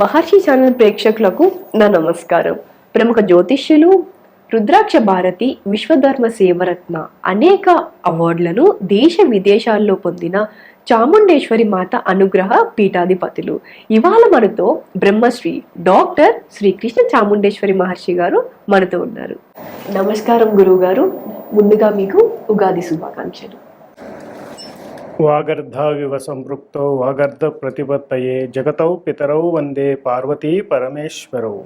మహర్షి channel ప్రేక్షకులకు నా నమస్కారం. ప్రముఖ జ్యోతిష్యులు రుద్రాక్ష భారతి విశ్వధర్మ సేవరత్న అనేక అవార్డులను దేశ విదేశాల్లో పొందిన చాముండేశ్వరి మాత అనుగ్రహ పీఠాధిపతులు. ఇవాళ మనతో బ్రహ్మశ్రీ డాక్టర్ శ్రీకృష్ణ చాముండేశ్వరి మహర్షి గారు మనతో ఉన్నారు. నమస్కారం గురువు గారు ముందుగా మీకు ఉగాది శుభాకాంక్షలు. వాగర్ధావివ సంపృక్తౌ వాగర్ధ ప్రతిపత్తయే జగతౌ పితరౌ వందే పార్వతీ పరమేశ్వరౌ.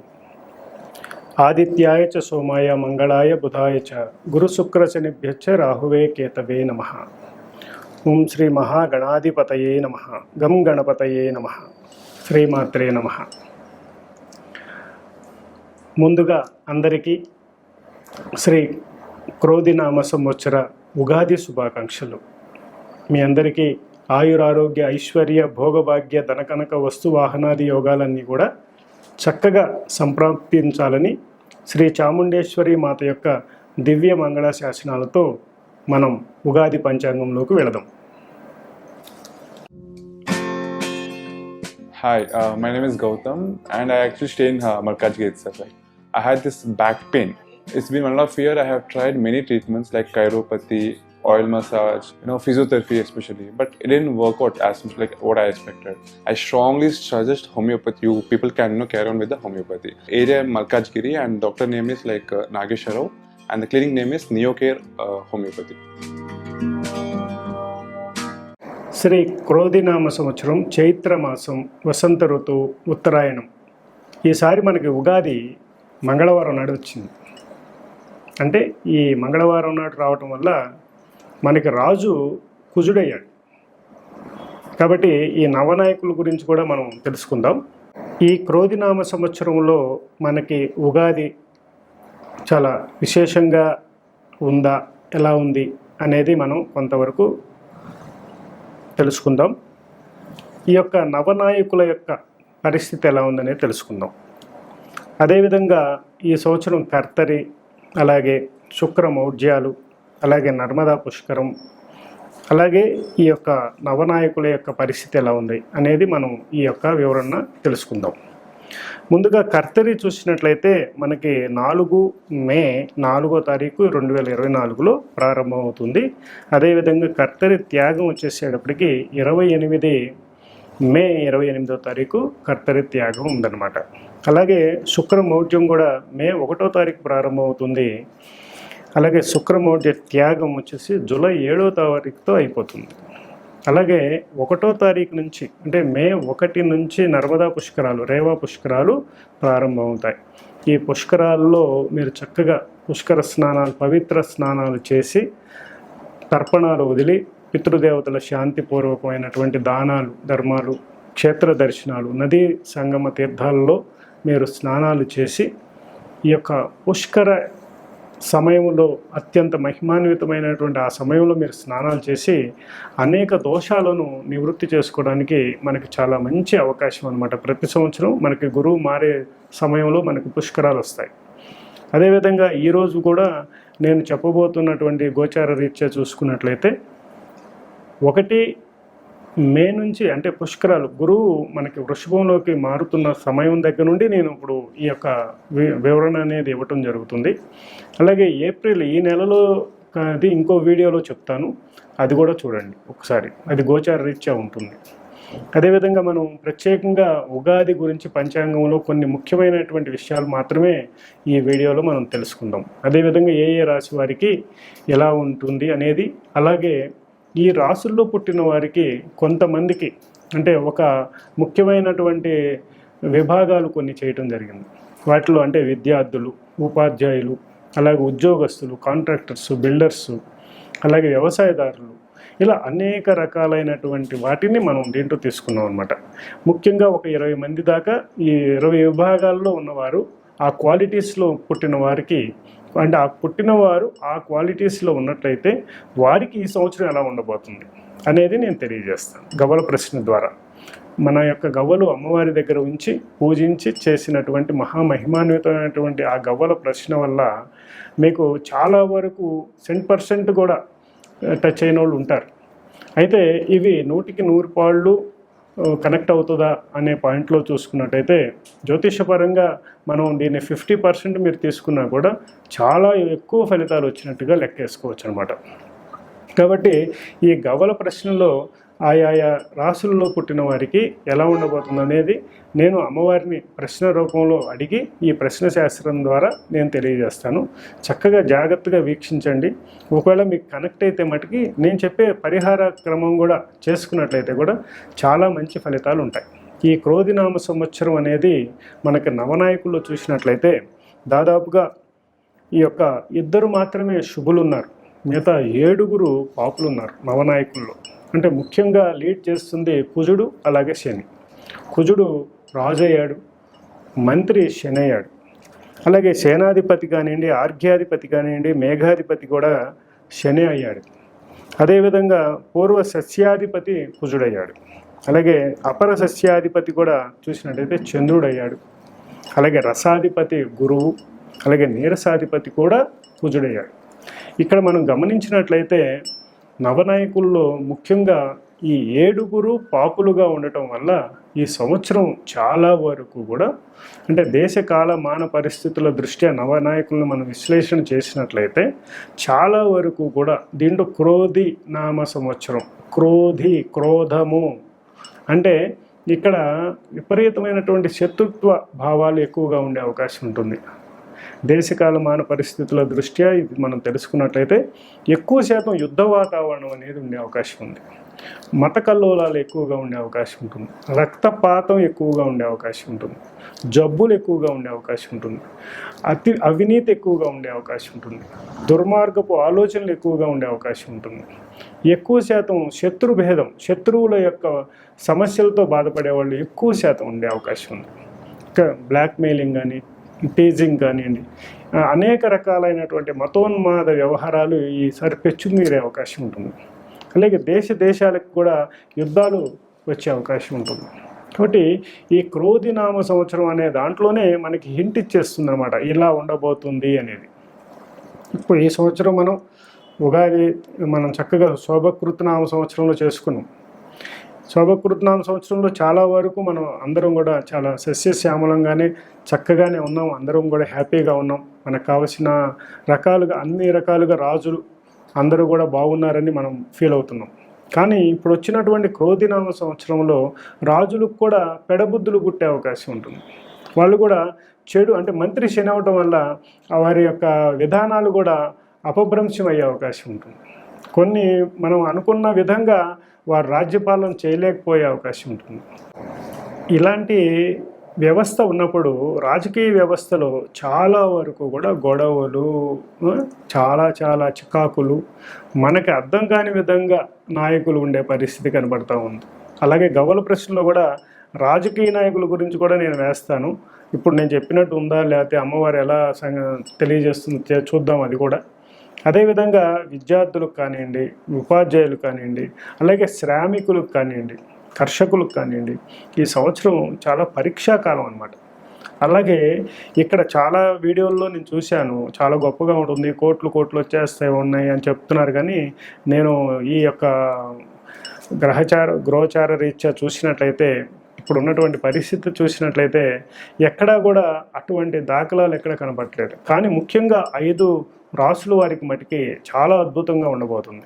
ఆదిత్యాయ చ సోమాయ మంగళాయ బుధాయ చ గురుశుక్రశనిభ్యచ్చ రాహువే కేతవే నమ. ఓం శ్రీ మహాగణాధిపతయే నమ. గం గణపతయే నమ. శ్రీమాత్రే నమ. ముందుగా అందరికీ శ్రీ క్రోధినామ సంవత్సర ఉగాది శుభాకాంక్షలు. మీ అందరికీ ఆయురారోగ్య ఐశ్వర్య భోగభాగ్య ధనకనక వస్తు వాహనాది యోగాలన్నీ కూడా చక్కగా సంప్రాప్తించాలని శ్రీ చాముండేశ్వరి మాత యొక్క దివ్య మంగళ శాసనాలతో మనం ఉగాది పంచాంగంలోకి వెళదాం. Hi my name is Gautam and I actually stay in Markaz gate sir I had this back pain it's been one of year I have tried many treatments like chiropathy oil massage, you know, physiotherapy especially, but it didn't work out as much like what I expected. I strongly suggest homeopathy. You people can you know, carry on with the homeopathy. Area Malkajgiri, and doctor name is like uh, Nagesharov, and the clinic name is Neocare uh, Homeopathy. Shri క్రోధినామ సంవత్సరం చైత్ర మాసం వసంత ఋతువు ఉత్తరాయణం ఈసారి మనకి ఉగాది మంగళవారం నాడు వచ్చింది అంటే ఈ మంగళవారం నాడు రావటం వల్ల మనకి రాజు కుజుడయ్యాడు. కాబట్టి ఈ నవనాయకుల గురించి కూడా మనం తెలుసుకుందాం. ఈ క్రోధినామ సంవత్సరంలో మనకి ఉగాది చాలా విశేషంగా ఉందా ఎలా ఉంది అనేది మనం కొంతవరకు తెలుసుకుందాం. ఈ యొక్క నవనాయకుల యొక్క పరిస్థితి ఎలా ఉందనేది తెలుసుకుందాం. అదేవిధంగా ఈ సంవత్సరం కర్తరి అలాగే శుక్ర మౌఢ్యాలు అలాగే నర్మదా పుష్కరం అలాగే ఈ యొక్క నవనాయకుల యొక్క పరిస్థితి ఎలా ఉంది అనేది మనం ఈ యొక్క వివరణ తెలుసుకుందాం. ముందుగా కర్తరి చూసినట్లయితే మనకి నాలుగు మే నాలుగో తారీఖు రెండు వేల ఇరవై నాలుగులో ప్రారంభమవుతుంది. అదేవిధంగా కర్తరి త్యాగం వచ్చేసేటప్పటికి ఇరవై ఎనిమిది మే ఇరవై ఎనిమిదో తారీఖు కర్తరి త్యాగం ఉందన్నమాట. అలాగే శుక్ర మౌఢ్యం కూడా మే ఒకటో తారీఖు ప్రారంభమవుతుంది. అలాగే శుక్రమౌఢ్య త్యాగం వచ్చేసి జూలై ఏడో తారీఖుతో అయిపోతుంది. అలాగే ఒకటో తారీఖు నుంచి అంటే మే ఒకటి నుంచి నర్మదా పుష్కరాలు రేవా పుష్కరాలు ప్రారంభమవుతాయి. ఈ పుష్కరాల్లో మీరు చక్కగా పుష్కర స్నానాలు పవిత్ర స్నానాలు చేసి తర్పణాలు వదిలి పితృదేవతల శాంతిపూర్వకమైనటువంటి దానాలు ధర్మాలు క్షేత్ర దర్శనాలు నదీ సంగమ తీర్థాలలో మీరు స్నానాలు చేసి ఈ యొక్క పుష్కర సమయంలో అత్యంత మహిమాన్వితమైనటువంటి ఆ సమయంలో మీరు స్నానాలు చేసి అనేక దోషాలను నివృత్తి చేసుకోవడానికి మనకి చాలా మంచి అవకాశం అనమాట ప్రతి సంవత్సరం మనకి గురువు మారే సమయంలో మనకి పుష్కరాలు వస్తాయి. అదేవిధంగా ఈరోజు కూడా నేను చెప్పబోతున్నటువంటి గోచార రీత్యా చూసుకున్నట్లయితే ఒకటి మే నుంచి అంటే పుష్కరాలు గురువు మనకి వృషభంలోకి మారుతున్న సమయం దగ్గర నుండి నేను ఇప్పుడు ఈ యొక్క వివరణ అనేది ఇవ్వటం జరుగుతుంది. అలాగే ఏప్రిల్ ఈ నెలలో అది ఇంకో వీడియోలో చెప్తాను. అది కూడా చూడండి ఒకసారి. అది గోచార రీత్యా ఉంటుంది. అదేవిధంగా మనం ప్రత్యేకంగా ఉగాది గురించి పంచాంగంలో కొన్ని ముఖ్యమైనటువంటి విషయాలు మాత్రమే ఈ వీడియోలో మనం తెలుసుకుందాం. అదేవిధంగా ఏ ఏ రాశి వారికి ఎలా ఉంటుంది అనేది అలాగే ఈ రాసుల్లో పుట్టిన వారికి కొంతమందికి అంటే ఒక ముఖ్యమైనటువంటి విభాగాలు కొన్ని చేయటం జరిగింది. వాటిలో అంటే విద్యార్థులు ఉపాధ్యాయులు అలాగే ఉద్యోగస్తులు కాంట్రాక్టర్స్ బిల్డర్స్ అలాగే వ్యవసాయదారులు. ఇలా అనేక రకాలైనటువంటి వాటిని మనం దీంట్లో తీసుకున్నాం అనమాట ముఖ్యంగా ఒక ఇరవై మంది దాకా ఈ ఇరవై విభాగాల్లో ఉన్నవారు ఆ క్వాలిటీస్లో పుట్టిన వారికి అండ్ ఆ పుట్టినవారు ఆ క్వాలిటీస్లో ఉన్నట్లయితే వారికి ఈ సంవత్సరం ఎలా ఉండబోతుంది అనేది నేను తెలియజేస్తాను గవ్వల ప్రశ్న ద్వారా. మన యొక్క గవ్వలు అమ్మవారి దగ్గర ఉంచి పూజించి చేసినటువంటి మహామహిమాన్వితమైనటువంటి ఆ గవ్వల ప్రశ్న వల్ల మీకు చాలా వరకు సెంట్ పర్సెంట్ కూడా టచ్ అయిన వాళ్ళు ఉంటారు. అయితే ఇవి నూటికి నూరు పాళ్ళు కనెక్ట్ అవుతుందా అనే పాయింట్లో చూసుకున్నట్టయితే జ్యోతిషపరంగా మనం దీన్ని ఫిఫ్టీ పర్సెంట్ మీరు తీసుకున్నా కూడా చాలా ఎక్కువ ఫలితాలు వచ్చినట్టుగా లెక్కేసుకోవచ్చు అనమాట కాబట్టి ఈ గవ్వల ప్రశ్నలో ఆయా రాసుల్లో పుట్టిన వారికి ఎలా ఉండబోతుంది అనేది నేను అమ్మవారిని ప్రశ్న రూపంలో అడిగి ఈ ప్రశ్న శాస్త్రం ద్వారా నేను తెలియజేస్తాను. చక్కగా జాగ్రత్తగా వీక్షించండి. ఒకవేళ మీకు కనెక్ట్ అయితే మటుకి నేను చెప్పే పరిహార క్రమం కూడా చేసుకున్నట్లయితే కూడా చాలా మంచి ఫలితాలు ఉంటాయి. ఈ క్రోధినామ సంవత్సరం అనేది మనకి నవనాయకుల్లో చూసినట్లయితే దాదాపుగా ఈ యొక్క ఇద్దరు మాత్రమే శుభులు ఉన్నారు మిగతా ఏడుగురు పాపులు ఉన్నారు నవనాయకుల్లో. అంటే ముఖ్యంగా లీడ్ చేస్తుంది కుజుడు అలాగే శని. కుజుడు రాజు అయ్యాడు మంత్రి శని అయ్యాడు అలాగే సేనాధిపతి కానివ్వండి ఆర్ఘ్యాధిపతి కానివ్వండి మేఘాధిపతి కూడా శని అయ్యాడు. అదేవిధంగా పూర్వ సస్యాధిపతి కుజుడయ్యాడు. అలాగే అపర సస్యాధిపతి కూడా చూసినట్టయితే చంద్రుడయ్యాడు. అలాగే రసాధిపతి గురువు అలాగే నీరసాధిపతి కూడా కుజుడయ్యాడు. ఇక్కడ మనం గమనించినట్లయితే నవనాయకుల్లో ముఖ్యంగా ఈ ఏడుగురు పాపులుగా ఉండటం వల్ల ఈ సంవత్సరం చాలా వరకు కూడా అంటే దేశకాల మాన పరిస్థితుల దృష్ట్యా నవనాయకులను మనం విశ్లేషణ చేసినట్లయితే చాలా వరకు కూడా దీంట్లో క్రోధి నామ సంవత్సరం క్రోధి క్రోధము. అంటే ఇక్కడ విపరీతమైనటువంటి శత్రుత్వ భావాలు ఎక్కువగా ఉండే అవకాశం ఉంటుంది. దేశకాల మాన పరిస్థితుల దృష్ట్యా ఇది మనం తెలుసుకున్నట్లయితే ఎక్కువ శాతం యుద్ధ వాతావరణం అనేది ఉండే అవకాశం ఉంది. మత కల్లోలాలు ఎక్కువగా ఉండే అవకాశం ఉంటుంది. రక్తపాతం ఎక్కువగా ఉండే అవకాశం ఉంటుంది. జబ్బులు ఎక్కువగా ఉండే అవకాశం ఉంటుంది. అతి అవినీతి ఎక్కువగా ఉండే అవకాశం ఉంటుంది. దుర్మార్గపు ఆలోచనలు ఎక్కువగా ఉండే అవకాశం ఉంటుంది. ఎక్కువ శాతం శత్రు భేదం శత్రువుల యొక్క సమస్యలతో బాధపడే వాళ్ళు ఎక్కువ శాతం ఉండే అవకాశం ఉంది. ఇంకా బ్లాక్మెయిలింగ్ కానీ టీజింగ్ కానివ్వండి. అనేక రకాలైనటువంటి మతోన్మాద వ్యవహారాలు ఈసారి పెచ్చుమీరే అవకాశం ఉంటుంది. అలాగే దేశ దేశాలకు కూడా యుద్ధాలు వచ్చే అవకాశం ఉంటుంది. కాబట్టి ఈ క్రోధినామ సంవత్సరం అనే దాంట్లోనే మనకి హింట్ ఇచ్చేస్తుంది అనమాట ఇలా ఉండబోతుంది అనేది. ఇప్పుడు ఈ సంవత్సరం మనం ఉగాది మనం చక్కగా శోభకృతనామ సంవత్సరంలో చేసుకున్నాం. శోభకృతనామ సంవత్సరంలో చాలా వరకు మనం అందరం కూడా చాలా సస్యశ్యామలంగానే చక్కగానే ఉన్నాం. అందరం కూడా హ్యాపీగా ఉన్నాం. మనకు కావలసిన రకాలుగా అన్ని రకాలుగా రాజులు అందరూ కూడా బాగున్నారని మనం ఫీల్ అవుతున్నాం. కానీ ఇప్పుడు వచ్చినటువంటి క్రోధినామ సంవత్సరంలో రాజులకు కూడా పెడబుద్ధులు పుట్టే అవకాశం ఉంటుంది. వాళ్ళు కూడా చెడు అంటే మంత్రి శని అవటం వల్ల వారి యొక్క విధానాలు కూడా అపభ్రంశం అయ్యే అవకాశం ఉంటుంది. కొన్ని మనం అనుకున్న విధంగా వారు రాజ్యపాలన చేయలేకపోయే అవకాశం ఉంటుంది. ఇలాంటి వ్యవస్థ ఉన్నప్పుడు రాజకీయ వ్యవస్థలో చాలా వరకు కూడా గొడవలు చాలా చాలా చికాకులు మనకి అర్థం కాని విధంగా నాయకులు ఉండే పరిస్థితి కనబడతా ఉంది. అలాగే గవ్వల ప్రశ్నలో కూడా రాజకీయ నాయకుల గురించి కూడా నేను వేస్తాను. ఇప్పుడు నేను చెప్పినట్టు ఉందా లేకపోతే అమ్మవారు ఎలా సంగ- తెలియజేస్తుంది చూద్దాం అది కూడా. అదేవిధంగా విద్యార్థులకు కానివ్వండి ఉపాధ్యాయులు కానివ్వండి అలాగే శ్రామికులకు కానివ్వండి కర్షకులకు కానివ్వండి ఈ సంవత్సరం చాలా పరీక్షాకాలం అన్నమాట. అలాగే ఇక్కడ చాలా వీడియోల్లో నేను చూశాను చాలా గొప్పగా ఉంటుంది కోట్లు కోట్లు వచ్చేస్తాయి ఉన్నాయి అని చెప్తున్నారు. కానీ నేను ఈ యొక్క గ్రహచార గృహచార రీత్యా చూసినట్లయితే ఇప్పుడు ఉన్నటువంటి పరిస్థితి చూసినట్లయితే ఎక్కడా కూడా అటువంటి దాఖలాలు ఎక్కడ కనపడలేదు కానీ ముఖ్యంగా ఐదు రాసుల వారికి మటుకి చాలా అద్భుతంగా ఉండబోతుంది.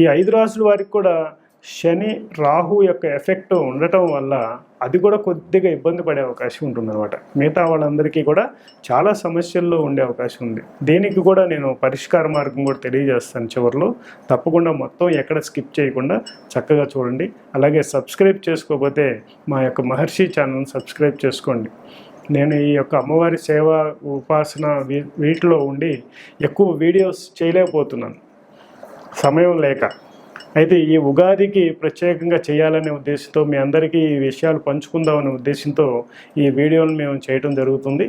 ఈ ఐదు రాసుల వారికి కూడా శని రాహు యొక్క ఎఫెక్ట్ ఉండటం వల్ల అది కూడా కొద్దిగా ఇబ్బంది పడే అవకాశం ఉంటుందన్నమాట. మిగతా వాళ్ళందరికీ కూడా చాలా సమస్యల్లో ఉండే అవకాశం ఉంది. దీనికి కూడా నేను పరిష్కార మార్గం కూడా తెలియజేస్తాను చివరిలో. తప్పకుండా మొత్తం ఎక్కడ స్కిప్ చేయకుండా చక్కగా చూడండి. అలాగే సబ్స్క్రైబ్ చేసుకోకపోతే మా యొక్క మహర్షి ఛానల్ సబ్స్క్రైబ్ చేసుకోండి. నేను ఈ యొక్క అమ్మవారి సేవ ఉపాసన వీ వీటిలో ఉండి ఎక్కువ వీడియోస్ చేయలేకపోతున్నాను. సమయం లేక. అయితే ఈ ఉగాదికి ప్రత్యేకంగా చేయాలనే ఉద్దేశంతో మీ అందరికీ ఈ విషయాలు పంచుకుందామనే ఉద్దేశంతో ఈ వీడియోను మేము చేయడం జరుగుతుంది.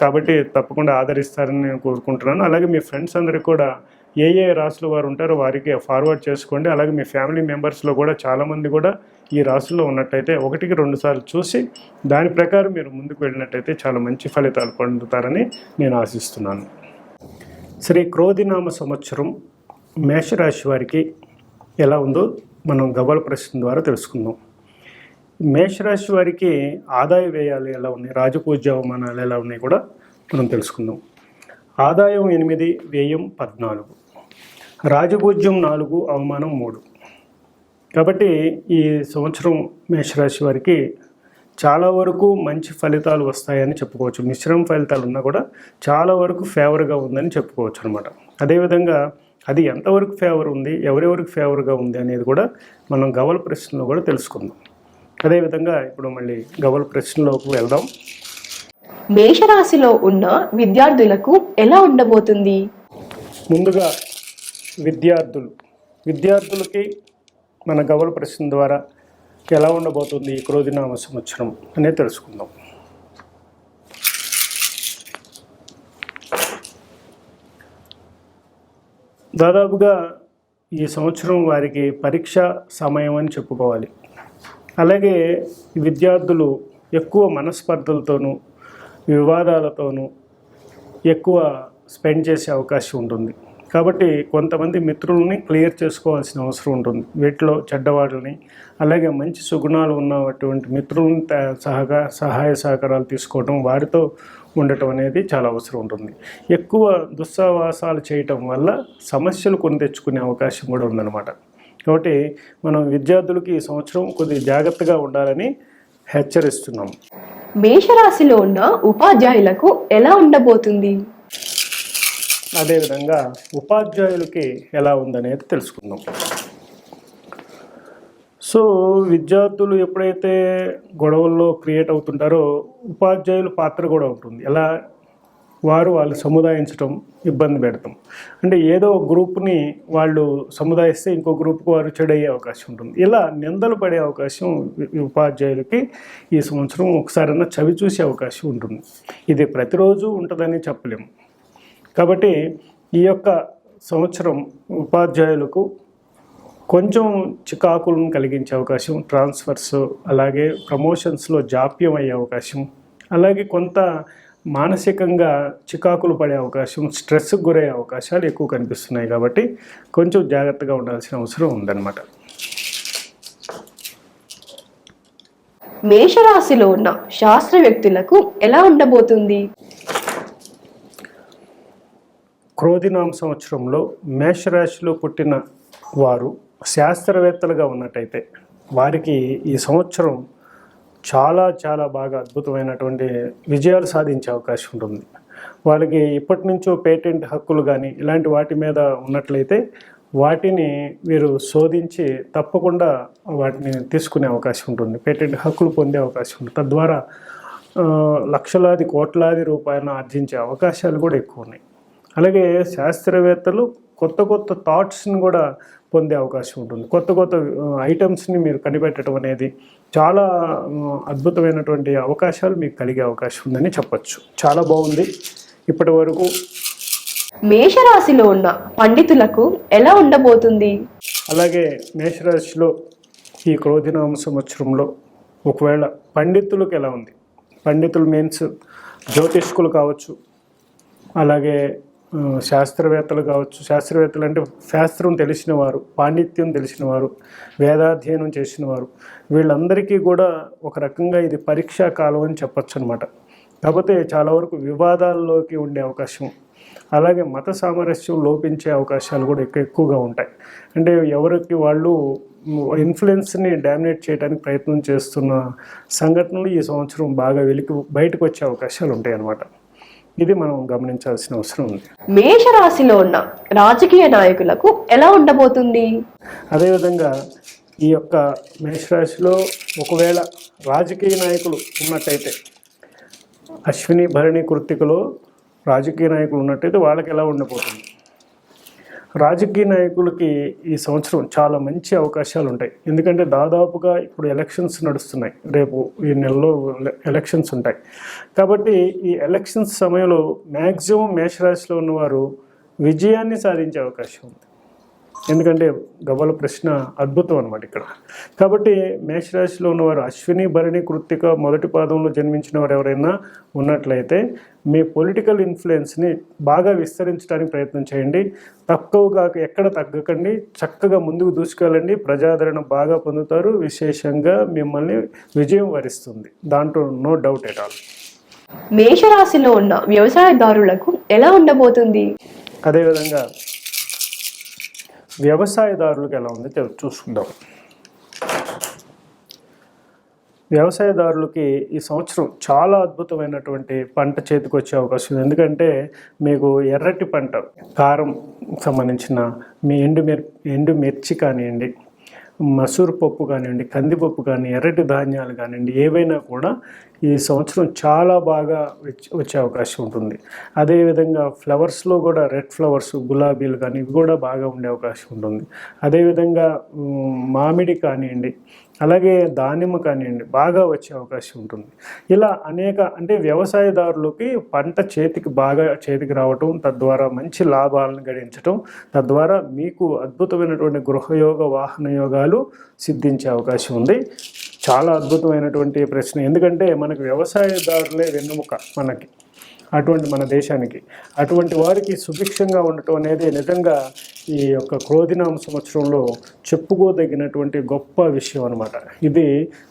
కాబట్టి తప్పకుండా ఆదరిస్తారని నేను కోరుకుంటున్నాను. అలాగే మీ ఫ్రెండ్స్ అందరికీ కూడా ఏ ఏ రాసుల వారు ఉంటారో వారికి ఫార్వర్డ్ చేసుకోండి. అలాగే మీ ఫ్యామిలీ మెంబర్స్లో కూడా చాలామంది కూడా ఈ రాశిలో ఉన్నట్టయితే ఒకటికి రెండు సార్లు చూసి దాని ప్రకారం మీరు ముందుకు వెళ్ళినట్టయితే చాలా మంచి ఫలితాలు పొందుతారని నేను ఆశిస్తున్నాను. శ్రీ క్రోధినామ సంవత్సరం మేషరాశి వారికి ఎలా ఉందో మనం గవ్వల ప్రశ్న ద్వారా తెలుసుకుందాం. మేషరాశి వారికి ఆదాయ వ్యయాలు ఎలా ఉన్నాయి? రాజపూజ్య అవమానాలు ఎలా ఉన్నాయి కూడా మనం తెలుసుకుందాం. ఆదాయం ఎనిమిది వ్యయం పద్నాలుగు. రాజపూజ్యం నాలుగు అవమానం మూడు. కాబట్టి ఈ సంవత్సరం మేషరాశి వారికి చాలా వరకు మంచి ఫలితాలు వస్తాయని చెప్పుకోవచ్చు. మిశ్రమ ఫలితాలు ఉన్నా కూడా చాలా వరకు ఫేవర్గా ఉందని చెప్పుకోవచ్చు అనమాట అదేవిధంగా అది ఎంతవరకు ఫేవర్ ఉంది ఎవరెవరికి ఫేవర్గా ఉంది అనేది కూడా మనం గవల ప్రశ్నలో కూడా తెలుసుకుందాం. అదేవిధంగా ఇప్పుడు మళ్ళీ గవల ప్రశ్నలోకి వెళ్దాం. మేషరాశిలో ఉన్న విద్యార్థులకు ఎలా ఉండబోతుంది? ముందుగా విద్యార్థులు. విద్యార్థులకి మన గవల ప్రశ్న ద్వారా ఎలా ఉండబోతుంది ఈ క్రోధినామ సంవత్సరం అనేది తెలుసుకుందాం. దాదాపుగా ఈ సంవత్సరం వారికి పరీక్ష సమయం అని చెప్పుకోవాలి. అలాగే విద్యార్థులు ఎక్కువ మనస్పర్ధలతోనూ వివాదాలతోనూ ఎక్కువ స్పెండ్ చేసే అవకాశం ఉంటుంది. కాబట్టి కొంతమంది మిత్రుల్ని క్లియర్ చేసుకోవాల్సిన అవసరం ఉంటుంది. వీటిలో చెడ్డవాళ్ళని అలాగే మంచి సుగుణాలు ఉన్నటువంటి మిత్రులని త- సహగా సహాయ సహకారాలు తీసుకోవడం వారితో ఉండటం అనేది చాలా అవసరం ఉంటుంది. ఎక్కువ దుస్సావాసాలు చేయటం వల్ల సమస్యలు కొని తెచ్చుకునే అవకాశం కూడా ఉందన్నమాట. కాబట్టి మనం విద్యార్థులకి ఈ సంవత్సరం కొద్దిగా జాగ్రత్తగా ఉండాలని హెచ్చరిస్తున్నాం. మేషరాశిలో ఉన్న ఉపాధ్యాయులకు ఎలా ఉండబోతుంది? అదేవిధంగా ఉపాధ్యాయులకి ఎలా ఉందనేది తెలుసుకుందాం. సో విద్యార్థులు ఎప్పుడైతే గొడవల్లో క్రియేట్ అవుతుంటారో ఉపాధ్యాయుల పాత్ర కూడా ఉంటుంది. ఎలా? వారు వాళ్ళు సముదాయించడం ఇబ్బంది పెడతాం. అంటే ఏదో ఒక గ్రూప్ని వాళ్ళు సముదాయిస్తే ఇంకో గ్రూప్కి వారు చెడయ్యే అవకాశం ఉంటుంది. ఇలా నిందలు పడే అవకాశం ఉపాధ్యాయులకి ఈ సంవత్సరం ఒకసారైనా చవి చూసే అవకాశం ఉంటుంది. ఇది ప్రతిరోజు ఉంటుందని చెప్పలేము కాబట్టి ఈ యొక్క సంవత్సరం ఉపాధ్యాయులకు కొంచెం చికాకులను కలిగించే అవకాశం ట్రాన్స్ఫర్స్ అలాగే ప్రమోషన్స్లో జాప్యం అయ్యే అవకాశం అలాగే కొంత మానసికంగా చికాకులు పడే అవకాశం స్ట్రెస్ గురయ్యే అవకాశాలు ఎక్కువ కనిపిస్తున్నాయి కాబట్టి కొంచెం జాగ్రత్తగా ఉండాల్సిన అవసరం ఉందన్నమాట. మేషరాశిలో ఉన్న శాస్త్ర వ్యక్తులకు ఎలా ఉండబోతుంది? క్రోధినామ సంవత్సరంలో మేషరాశిలో పుట్టిన వారు శాస్త్రవేత్తలుగా ఉన్నట్టయితే వారికి ఈ సంవత్సరం చాలా చాలా బాగా అద్భుతమైనటువంటి విజయాలు సాధించే అవకాశం ఉంటుంది. వాళ్ళకి ఇప్పటి నుంచో పేటెంట్ హక్కులు కానీ ఇలాంటి వాటి మీద ఉన్నట్లయితే వాటిని వీరు శోధించి తప్పకుండా వాటిని తీసుకునే అవకాశం ఉంటుంది. పేటెంట్ హక్కులు పొందే అవకాశం ఉంటుంది. తద్వారా లక్షలాది కోట్లాది రూపాయలను ఆర్జించే అవకాశాలు కూడా ఎక్కువ ఉన్నాయి. అలాగే శాస్త్రవేత్తలు కొత్త కొత్త థాట్స్ని కూడా పొందే అవకాశం ఉంటుంది. కొత్త కొత్త ఐటమ్స్ని మీరు కనిపెట్టడం అనేది చాలా అద్భుతమైనటువంటి అవకాశాలు మీకు కలిగే అవకాశం ఉందని చెప్పచ్చు. చాలా బాగుంది. ఇప్పటి వరకు మేషరాశిలో ఉన్న పండితులకు ఎలా ఉండబోతుంది? అలాగే మేషరాశిలో ఈ క్రోధినామ సంవత్సరంలో ఒకవేళ పండితులకు ఎలా ఉంది? పండితులు మీన్స్ జ్యోతిష్కులు కావచ్చు అలాగే శాస్త్రవేత్తలు కావచ్చు. శాస్త్రవేత్తలు అంటే శాస్త్రం తెలిసిన వారు పాండిత్యం తెలిసిన వారు వేదాధ్యయనం చేసిన వారు వీళ్ళందరికీ కూడా ఒక రకంగా ఇది పరీక్షా కాలం అని చెప్పొచ్చు అనమాట కాకపోతే చాలా వరకు వివాదాల్లోకి ఉండే అవకాశం అలాగే మత సామరస్యం లోపించే అవకాశాలు కూడా ఎక్కువ ఎక్కువగా ఉంటాయి. అంటే ఎవరికి వాళ్ళు ఇన్ఫ్లుయెన్స్ని డామినేట్ చేయడానికి ప్రయత్నం చేస్తున్న సంఘటనలు ఈ సంవత్సరం బాగా వెలికి బయటకు వచ్చే అవకాశాలు ఉంటాయి అన్నమాట ఇది మనం గమనించాల్సిన అవసరం ఉంది. మేషరాశిలో ఉన్న రాజకీయ నాయకులకు ఎలా ఉండబోతుంది? అదేవిధంగా ఈ యొక్క మేషరాశిలో ఒకవేళ రాజకీయ నాయకులు ఉన్నట్టయితే అశ్విని భరణి కృత్తికలో రాజకీయ నాయకులు ఉన్నట్టయితే వాళ్ళకి ఎలా ఉండబోతుంది? రాజకీయ నాయకులకి ఈ సంవత్సరం చాలా మంచి అవకాశాలు ఉంటాయి. ఎందుకంటే దాదాపుగా ఇప్పుడు ఎలక్షన్స్ నడుస్తున్నాయి. రేపు ఈ నెలలో ఎలక్షన్స్ ఉంటాయి. కాబట్టి ఈ ఎలక్షన్స్ సమయంలో మ్యాక్సిమం మేషరాశిలో ఉన్నవారు విజయాన్ని సాధించే అవకాశం ఉంది. ఎందుకంటే గవ్వల ప్రశ్న అద్భుతం అనమాట ఇక్కడ. కాబట్టి మేషరాశిలో ఉన్నవారు అశ్విని భరణి కృత్తిక మొదటి పాదంలో జన్మించిన వారు ఎవరైనా ఉన్నట్లయితే మీ పొలిటికల్ ఇన్ఫ్లుయెన్స్ని బాగా విస్తరించడానికి ప్రయత్నం చేయండి. తక్కువగా ఎక్కడ తగ్గకండి. చక్కగా ముందుకు దూసుకెళ్ళండి. ప్రజాదరణ బాగా పొందుతారు. విశేషంగా మిమ్మల్ని విజయం వరిస్తుంది. దాంట్లో నో డౌట్ ఎట్ ఆల్ మేషరాశిలో ఉన్న వ్యవసాయదారులకు ఎలా ఉండబోతుంది? అదేవిధంగా వ్యవసాయదారులకు ఎలా ఉంది చూసుకుందాం. వ్యవసాయదారులకి ఈ సంవత్సరం చాలా అద్భుతమైనటువంటి పంట చేతికి వచ్చే అవకాశం ఉంది. ఎందుకంటే మీకు ఎర్రటి పంట కారం సంబంధించిన మీ ఎండు మిర్ ఎండు మిర్చి కానివ్వండి మసూర్ పప్పు కానివ్వండి కందిపప్పు కానీ ఎర్రటి ధాన్యాలు కానివ్వండి ఏవైనా కూడా ఈ సంవత్సరం చాలా బాగా వచ్చే- వచ్చే అవకాశం ఉంటుంది. అదేవిధంగా ఫ్లవర్స్లో కూడా రెడ్ ఫ్లవర్స్ గులాబీలు కానీ ఇవి కూడా బాగా ఉండే అవకాశం ఉంటుంది. అదేవిధంగా మామిడి కానివ్వండి అలాగే దానిమ్మ కానివ్వండి బాగా వచ్చే అవకాశం ఉంటుంది. ఇలా అనేక అంటే వ్యవసాయదారులకి పంట చేతికి బాగా చేతికి రావటం తద్వారా మంచి లాభాలను గడించటం తద్వారా మీకు అద్భుతమైనటువంటి గృహయోగ వాహన యోగాలు సిద్ధించే అవకాశం ఉంది. చాలా అద్భుతమైనటువంటి ప్రశ్న. ఎందుకంటే మనకు వ్యవసాయదారులే వెన్నుముక మనకి. అటువంటి మన దేశానికి అటువంటి వారికి సుభిక్షంగా ఉండటం అనేది నిజంగా ఈ యొక్క క్రోధినామ సంవత్సరంలో చెప్పుకోదగినటువంటి గొప్ప విషయం అనమాట ఇది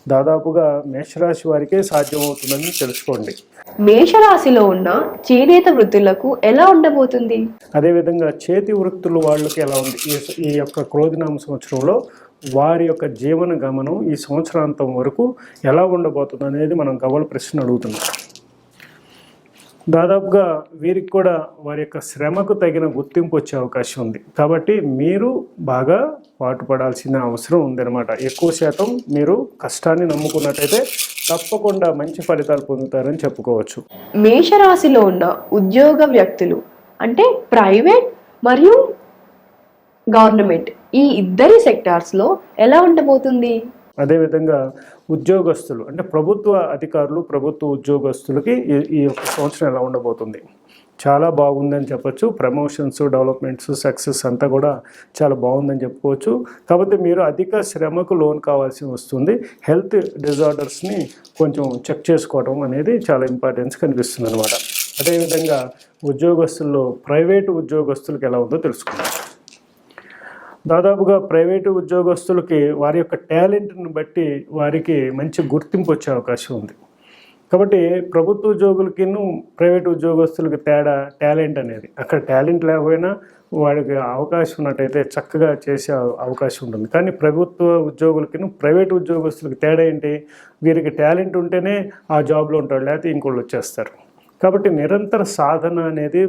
దాదాపుగా మేషరాశి వారికే సాధ్యమవుతుందని తెలుసుకోండి. మేషరాశిలో ఉన్న చేనేత వృత్తులకు ఎలా ఉండబోతుంది? అదేవిధంగా చేతి వృత్తులు వాళ్ళకి ఎలా ఉంది? ఈ యొక్క క్రోధినామ సంవత్సరంలో వారి యొక్క జీవన గమనం ఈ సంవత్సరాంతం వరకు ఎలా ఉండబోతుంది అనేది మనం గవల ప్రశ్న అడుగుతున్నాం. దాదాపుగా వీరికి కూడా వారి యొక్క శ్రమకు తగిన గుర్తింపు వచ్చే అవకాశం ఉంది. కాబట్టి మీరు బాగా పాటుపడాల్సిన అవసరం ఉందన్నమాట. ఎక్కువ శాతం మీరు కష్టాన్ని నమ్ముకున్నట్టయితే తప్పకుండా మంచి ఫలితాలు పొందుతారని చెప్పుకోవచ్చు. మేషరాశిలో ఉన్న ఉద్యోగ వ్యక్తులు అంటే ప్రైవేట్ మరియు గవర్నమెంట్ ఈ ఇద్దరి సెక్టార్స్లో ఎలా ఉండబోతుంది? అదేవిధంగా ఉద్యోగస్తులు అంటే ప్రభుత్వ అధికారులు ప్రభుత్వ ఉద్యోగస్తులకి ఈ యొక్క సంవత్సరం ఎలా ఉండబోతుంది? చాలా బాగుందని చెప్పొచ్చు. ప్రమోషన్స్ డెవలప్మెంట్స్ సక్సెస్ అంతా కూడా చాలా బాగుందని చెప్పుకోవచ్చు. కాకపోతే మీరు అధిక శ్రమకు లోన్ కావాల్సి వస్తుంది. హెల్త్ డిజార్డర్స్ని కొంచెం చెక్ చేసుకోవడం అనేది చాలా ఇంపార్టెన్స్ కనిపిస్తుంది అనమాట అదేవిధంగా ఉద్యోగస్తుల్లో ప్రైవేటు ఉద్యోగస్తులకు ఎలా ఉందో తెలుసుకుందాం. దాదాపుగా ప్రైవేటు ఉద్యోగస్తులకి వారి యొక్క టాలెంట్ని బట్టి వారికి మంచి గుర్తింపు వచ్చే అవకాశం ఉంది. కాబట్టి ప్రభుత్వ ఉద్యోగులకిను ప్రైవేట్ ఉద్యోగస్తులకి తేడా టాలెంట్ అనేది. అక్కడ టాలెంట్ లేకపోయినా వాడికి అవకాశం ఉన్నట్టయితే చక్కగా చేసే అవకాశం ఉంటుంది. కానీ ప్రభుత్వ ఉద్యోగులకిను ప్రైవేట్ ఉద్యోగస్తులకి తేడా ఏంటి? వీరికి టాలెంట్ ఉంటేనే ఆ జాబ్లో ఉంటాడు లేకపోతే ఇంకోళ్ళు వచ్చేస్తారు. కాబట్టి నిరంతర సాధన అనేది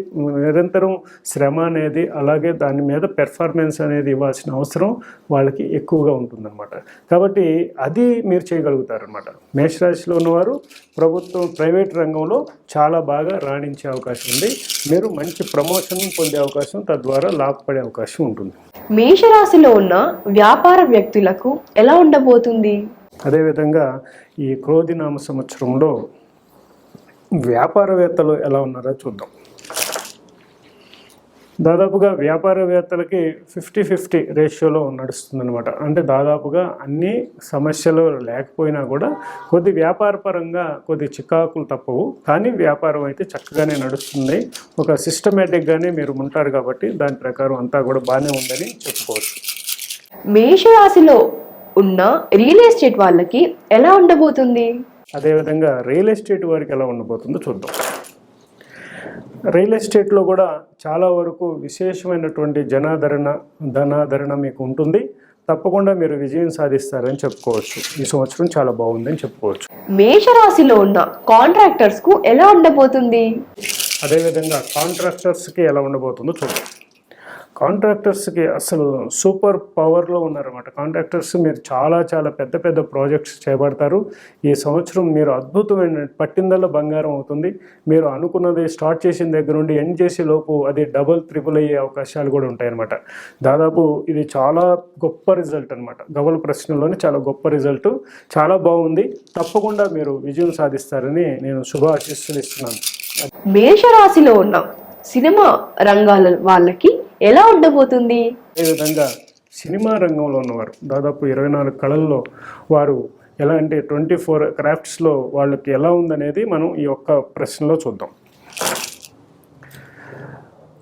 నిరంతరం శ్రమ అనేది అలాగే దాని మీద పెర్ఫార్మెన్స్ అనేది ఇవ్వాల్సిన అవసరం వాళ్ళకి ఎక్కువగా ఉంటుందన్నమాట. కాబట్టి అది మీరు చేయగలుగుతారనమాట మేషరాశిలో ఉన్నవారు ప్రభుత్వం ప్రైవేట్ రంగంలో చాలా బాగా రాణించే అవకాశం ఉంది. మీరు మంచి ప్రమోషన్ పొందే అవకాశం తద్వారా లాభపడే అవకాశం ఉంటుంది. మేషరాశిలో ఉన్న వ్యాపార వ్యక్తులకు ఎలా ఉండబోతుంది? అదేవిధంగా ఈ క్రోధినామ సంవత్సరంలో వ్యాపారవేత్తలు ఎలా ఉన్నారో చూద్దాం. దాదాపుగా వ్యాపారవేత్తలకి ఫిఫ్టీ ఫిఫ్టీ రేషియోలో నడుస్తుందన్నమాట. అంటే దాదాపుగా అన్ని సమస్యలు లేకపోయినా కూడా కొద్ది వ్యాపారపరంగా కొద్ది చికాకులు తప్పవు. కానీ వ్యాపారం అయితే చక్కగానే నడుస్తుంది. ఒక సిస్టమేటిక్గానే మీరు ఉంటారు కాబట్టి దాని ప్రకారం అంతా కూడా బాగానే ఉందని చెప్పుకోవచ్చు. మేషరాశిలో ఉన్న రియల్ ఎస్టేట్ వాళ్ళకి ఎలా ఉండబోతుంది? అదేవిధంగా రియల్ ఎస్టేట్ వారికి ఎలా ఉండబోతుందో చూద్దాం. రియల్ ఎస్టేట్లో కూడా చాలా వరకు విశేషమైనటువంటి జనాదరణ ధనాదరణ మీకు ఉంటుంది. తప్పకుండా మీరు విజయం సాధిస్తారని చెప్పుకోవచ్చు. ఈ సంవత్సరం చాలా బాగుందని చెప్పుకోవచ్చు. మేషరాశిలో ఉన్న కాంట్రాక్టర్స్కు ఎలా ఉండబోతుంది? అదేవిధంగా కాంట్రాక్టర్స్కి ఎలా ఉండబోతుందో చూద్దాం. కాంట్రాక్టర్స్కి అసలు సూపర్ పవర్లో ఉన్నారన్నమాట. కాంట్రాక్టర్స్ మీరు చాలా చాలా పెద్ద పెద్ద ప్రాజెక్ట్స్ చేపడతారు. ఈ సంవత్సరం మీరు అద్భుతమైన పట్టిందల్లో బంగారం అవుతుంది. మీరు అనుకున్నది స్టార్ట్ చేసిన దగ్గర నుండి ఎండ్ చేసే లోపు అది డబుల్ త్రిపుల్ అయ్యే అవకాశాలు కూడా ఉంటాయన్నమాట. దాదాపు ఇది చాలా గొప్ప రిజల్ట్ అనమాట గవల ప్రశ్నలోనే చాలా గొప్ప రిజల్ట్. చాలా బాగుంది. తప్పకుండా మీరు విజయం సాధిస్తారని నేను శుభ ఆశీస్సులు ఇస్తున్నాను. మేషరాశిలో ఉన్న సినిమా రంగాల వాళ్ళకి ఎలా ఉండబోతుంది? అదేవిధంగా సినిమా రంగంలో ఉన్నవారు దాదాపు ఇరవై నాలుగు కళల్లో వారు ఎలా అంటే ట్వంటీ ఫోర్ క్రాఫ్ట్స్లో వాళ్ళకి ఎలా ఉందనేది మనం ఈ ఒక్క ప్రశ్నలో చూద్దాం.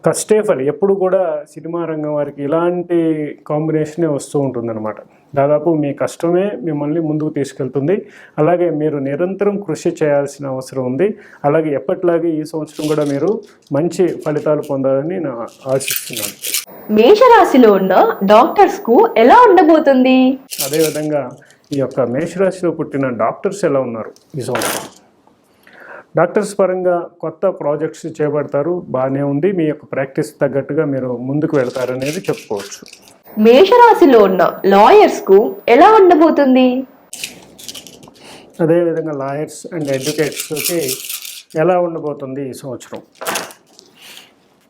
కష్టే ఫలి ఎప్పుడు కూడా సినిమా రంగం వారికి ఇలాంటి కాంబినేషనే వస్తూ ఉంటుందన్నమాట. దాదాపు మీ కష్టమే మిమ్మల్ని ముందుకు తీసుకెళ్తుంది. అలాగే మీరు నిరంతరం కృషి చేయాల్సిన అవసరం ఉంది. అలాగే ఎప్పటిలాగే ఈ సంవత్సరం కూడా మీరు మంచి ఫలితాలు పొందాలని నేను ఆశిస్తున్నాను. మేషరాశిలో ఉన్న డాక్టర్స్కు ఎలా ఉండబోతుంది? అదేవిధంగా ఈ యొక్క మేషరాశిలో పుట్టిన డాక్టర్స్ ఎలా ఉన్నారు ఈ సంవత్సరం? డాక్టర్స్ పరంగా కొత్త ప్రాజెక్ట్స్ చేపడతారు. బాగానే ఉంది. మీ యొక్క ప్రాక్టీస్ తగ్గట్టుగా మీరు ముందుకు వెళ్తారనేది చెప్పుకోవచ్చు. మేషరాశిలో ఉన్న లాయర్స్కు ఎలా ఉండబోతుంది? అదేవిధంగా లాయర్స్ అండ్ ఎడ్యుకేటర్స్కి ఎలా ఉండబోతుంది ఈ సంవత్సరం?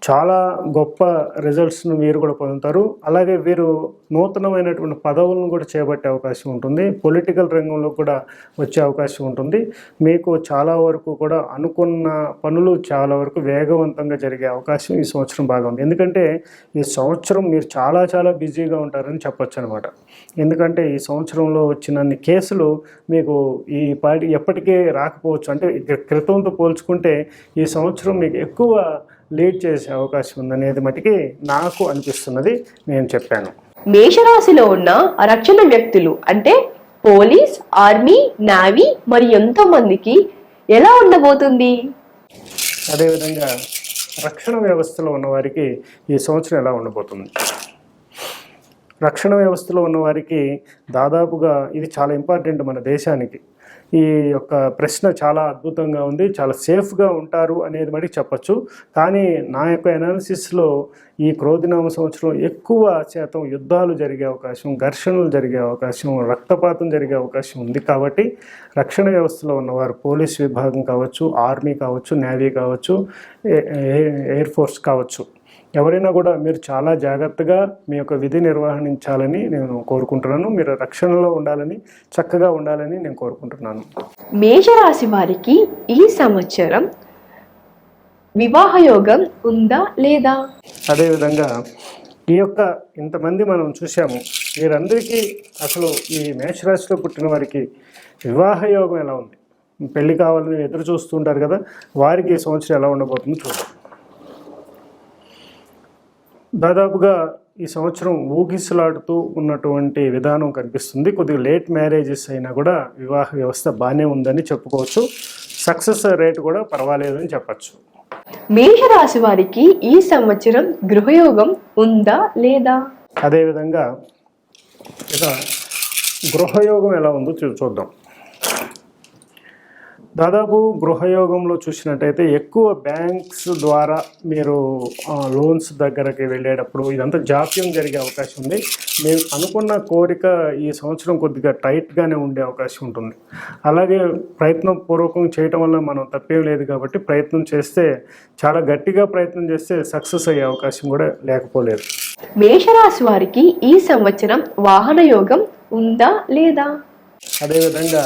చాలా గొప్ప రిజల్ట్స్ను మీరు కూడా పొందుతారు. అలాగే వీరు నూతనమైనటువంటి పదవులను కూడా చేపట్టే అవకాశం ఉంటుంది. పొలిటికల్ రంగంలో కూడా వచ్చే అవకాశం ఉంటుంది. మీకు చాలా వరకు కూడా అనుకున్న పనులు చాలా వరకు వేగవంతంగా జరిగే అవకాశం ఈ సంవత్సరం బాగా ఉంది. ఎందుకంటే ఈ సంవత్సరం మీరు చాలా చాలా బిజీగా ఉంటారని చెప్పొచ్చు అనమాట ఎందుకంటే ఈ సంవత్సరంలో వచ్చినన్ని కేసులు మీకు ఈ పాటి ఎప్పటికే రాకపోవచ్చు. అంటే క్రితంతో పోల్చుకుంటే ఈ సంవత్సరం మీకు ఎక్కువ లీడ్ చేసే అవకాశం ఉందనేది మటుకి నాకు అనిపిస్తున్నది నేను చెప్పాను. మేషరాశిలో ఉన్న రక్షణ వ్యక్తులు అంటే పోలీస్ ఆర్మీ నావీ మరి ఎంతో మందికి ఎలా ఉండబోతుంది? అదేవిధంగా రక్షణ వ్యవస్థలో ఉన్న వారికి ఈ సంవత్సరం ఎలా ఉండబోతుంది? రక్షణ వ్యవస్థలో ఉన్న వారికి దాదాపుగా ఇది చాలా ఇంపార్టెంట్ మన దేశానికి. ఈ యొక్క ప్రశ్న చాలా అద్భుతంగా ఉంది చాలా సేఫ్గా ఉంటారు అనేది మరి చెప్పచ్చు. కానీ నా యొక్క అనాలిసిస్లో ఈ క్రోధినామ సంవత్సరం ఎక్కువ శాతం యుద్ధాలు జరిగే అవకాశం ఘర్షణలు జరిగే అవకాశం రక్తపాతం జరిగే అవకాశం ఉంది కాబట్టి రక్షణ వ్యవస్థలో ఉన్నవారు పోలీస్ విభాగం కావచ్చు ఆర్మీ కావచ్చు నేవీ కావచ్చు ఎయిర్ ఫోర్స్ కావచ్చు ఎవరైనా కూడా మీరు చాలా జాగ్రత్తగా మీ యొక్క విధి నిర్వహించాలని నేను కోరుకుంటున్నాను. మీరు రక్షణలో ఉండాలని చక్కగా ఉండాలని నేను కోరుకుంటున్నాను. మేషరాశి వారికి ఈ సంవత్సరం వివాహ యోగం ఉందా లేదా? అదేవిధంగా ఈ యొక్క ఇంతమంది మనం చూసాము వీరందరికీ అసలు ఈ మేషరాశిలో పుట్టిన వారికి వివాహ యోగం ఎలా ఉంది? పెళ్ళి కావాలని ఎదురు చూస్తుంటారు కదా వారికి ఈ సంవత్సరం ఎలా ఉండబోతుందో చూద్దాం. దాదాపుగా ఈ సంవత్సరం ఊగిసలాడుతూ ఉన్నటువంటి విధానం కనిపిస్తుంది. కొద్దిగా లేట్ మ్యారేజెస్ అయినా కూడా వివాహ వ్యవస్థ బాగానే ఉందని చెప్పుకోవచ్చు. సక్సెస్ రేట్ కూడా పర్వాలేదని చెప్పచ్చు. మేషరాశి వారికి ఈ సంవత్సరం గృహయోగం ఉందా లేదా? అదేవిధంగా ఇక గృహయోగం ఎలా ఉందో చూద్దాం. దాదాపు గృహయోగంలో చూసినట్టయితే ఎక్కువ బ్యాంక్స్ ద్వారా మీరు లోన్స్ దగ్గరకి వెళ్ళేటప్పుడు ఇదంతా జాప్యం జరిగే అవకాశం ఉంది. మేము అనుకున్న కోరిక ఈ సంవత్సరం కొద్దిగా టైట్గానే ఉండే అవకాశం ఉంటుంది. అలాగే ప్రయత్నం పూర్వకం చేయటం వల్ల మనం తప్పేం లేదు కాబట్టి ప్రయత్నం చేస్తే చాలా గట్టిగా ప్రయత్నం చేస్తే సక్సెస్ అయ్యే అవకాశం కూడా లేకపోలేదు. మేషరాశి వారికి ఈ సంవత్సరం వాహన యోగం ఉందా లేదా? అదేవిధంగా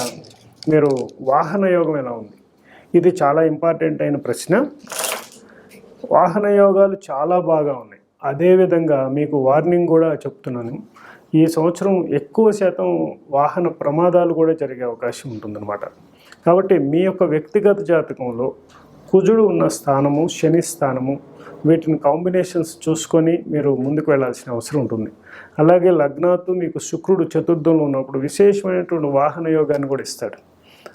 మీరు వాహన యోగం ఎలా ఉంది? ఇది చాలా ఇంపార్టెంట్ అయిన ప్రశ్న. వాహన యోగాలు చాలా బాగా ఉన్నాయి. అదేవిధంగా మీకు వార్నింగ్ కూడా చెప్తున్నాను. ఈ సంవత్సరం ఎక్కువ శాతం వాహన ప్రమాదాలు కూడా జరిగే అవకాశం ఉంటుందన్నమాట. కాబట్టి మీ యొక్క వ్యక్తిగత జాతకంలో కుజుడు ఉన్న స్థానము శని స్థానము వీటిని కాంబినేషన్స్ చూసుకొని మీరు ముందుకు వెళ్ళాల్సిన అవసరం ఉంటుంది. అలాగే లగ్నాత్తు మీకు శుక్రుడు చతుర్థంలో ఉన్నప్పుడు విశేషమైనటువంటి వాహన యోగాన్ని కూడా ఇస్తాడు.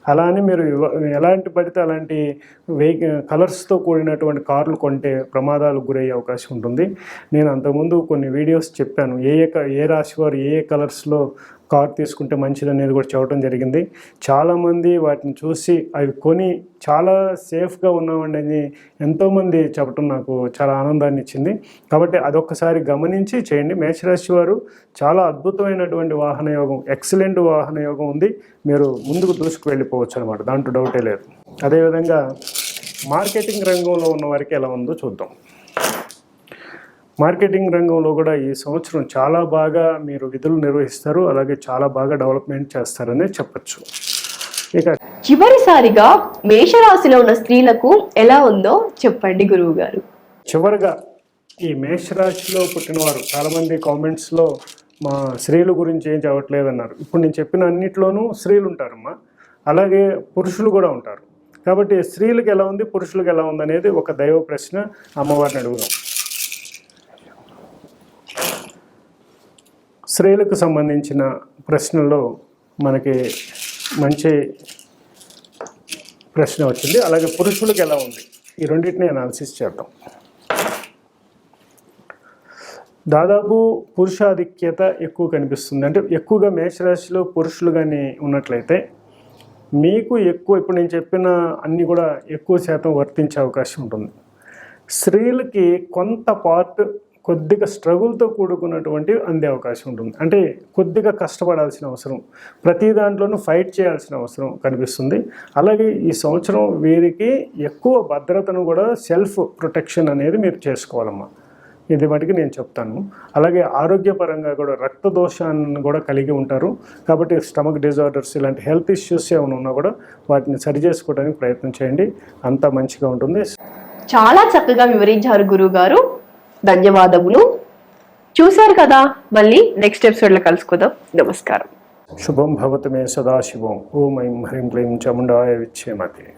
అలా అని మీరు ఎలాంటి పడితే అలాంటి వెహి కలర్స్తో కూడినటువంటి కార్లు కొంటే ప్రమాదాలకు గురయ్యే అవకాశం ఉంటుంది. నేను అంతకుముందు కొన్ని వీడియోస్ చెప్పాను. ఏ ఏ క- ఏ రాశి వారు ఏ ఏ కలర్స్లో కార్ తీసుకుంటే మంచిది అనేది కూడా చెప్పడం జరిగింది. చాలామంది వాటిని చూసి అవి కొని చాలా సేఫ్గా ఉన్నామండి అని ఎంతోమంది చెప్పడం నాకు చాలా ఆనందాన్ని ఇచ్చింది. కాబట్టి అదొక్కసారి గమనించి చేయండి. మేషరాశి వారు చాలా అద్భుతమైనటువంటి వాహన యోగం ఎక్సలెంట్ వాహన యోగం ఉంది. మీరు ముందుకు దూసుకు వెళ్ళిపోవచ్చు అనమాట దాంట్లో డౌటే లేదు. అదేవిధంగా మార్కెటింగ్ రంగంలో ఉన్న వారికి ఎలా ఉందో చూద్దాం. మార్కెటింగ్ రంగంలో కూడా ఈ సంవత్సరం చాలా బాగా మీరు విధులు నిర్వహిస్తారు. అలాగే చాలా బాగా డెవలప్మెంట్ చేస్తారనే చెప్పచ్చు. ఇక చివరిసారిగా మేషరాశిలో ఉన్న స్త్రీలకు ఎలా ఉందో చెప్పండి గురువు గారు. చివరిగా ఈ మేషరాశిలో పుట్టినవారు చాలామంది కామెంట్స్లో మా స్త్రీల గురించి ఏం చదవట్లేదు అన్నారు ఇప్పుడు నేను చెప్పిన అన్నిట్లోనూ స్త్రీలు ఉంటారమ్మా. అలాగే పురుషులు కూడా ఉంటారు. కాబట్టి స్త్రీలకు ఎలా ఉంది పురుషులకు ఎలా ఉంది అనేది ఒక దైవ ప్రశ్న అమ్మవారిని అడుగుదాం. స్త్రీలకు సంబంధించిన ప్రశ్నలో మనకి మంచి ప్రశ్న వచ్చింది. అలాగే పురుషులకు ఎలా ఉంది? ఈ రెండింటిని అనాలిసిస్ చేద్దాం. దాదాపు పురుషాధిక్యత ఎక్కువ కనిపిస్తుంది. అంటే ఎక్కువగా మేషరాశిలో పురుషులు కానీ ఉన్నట్లయితే మీకు ఎక్కువ ఇప్పుడు నేను చెప్పిన అన్నీ కూడా ఎక్కువ శాతం వర్తించే అవకాశం ఉంటుంది. స్త్రీలకి కొంత పార్ట్ కొద్దిగా స్ట్రగుల్తో కూడుకున్నటువంటి అందే అవకాశం ఉంటుంది. అంటే కొద్దిగా కష్టపడాల్సిన అవసరం ప్రతి దాంట్లోనూ ఫైట్ చేయాల్సిన అవసరం కనిపిస్తుంది. అలాగే ఈ సంవత్సరం వీరికి ఎక్కువ భద్రతను కూడా సెల్ఫ్ ప్రొటెక్షన్ అనేది మీరు చేసుకోవాలమ్మా. ఇది మటుకు నేను చెప్తాను. అలాగే ఆరోగ్యపరంగా కూడా రక్త దోషాన్ని కూడా కలిగి ఉంటారు. కాబట్టి స్టమక్ డిజార్డర్స్ ఇలాంటి హెల్త్ ఇష్యూస్ ఏమైనా ఉన్నా కూడా వాటిని సరి చేసుకోవడానికి ప్రయత్నం చేయండి. అంతా మంచిగా ఉంటుంది. చాలా చక్కగా వివరించారు గురువు గారు ధన్యవాదములు. చూశారు కదా మళ్ళీ నెక్స్ట్ ఎపిసోడ్లో కలుసుకుందాం. నమస్కారం. శుభం భవతు మే సదాశివం. ఓం ఐం హ్రీం క్లీం చముండాయ విచ్చేమతే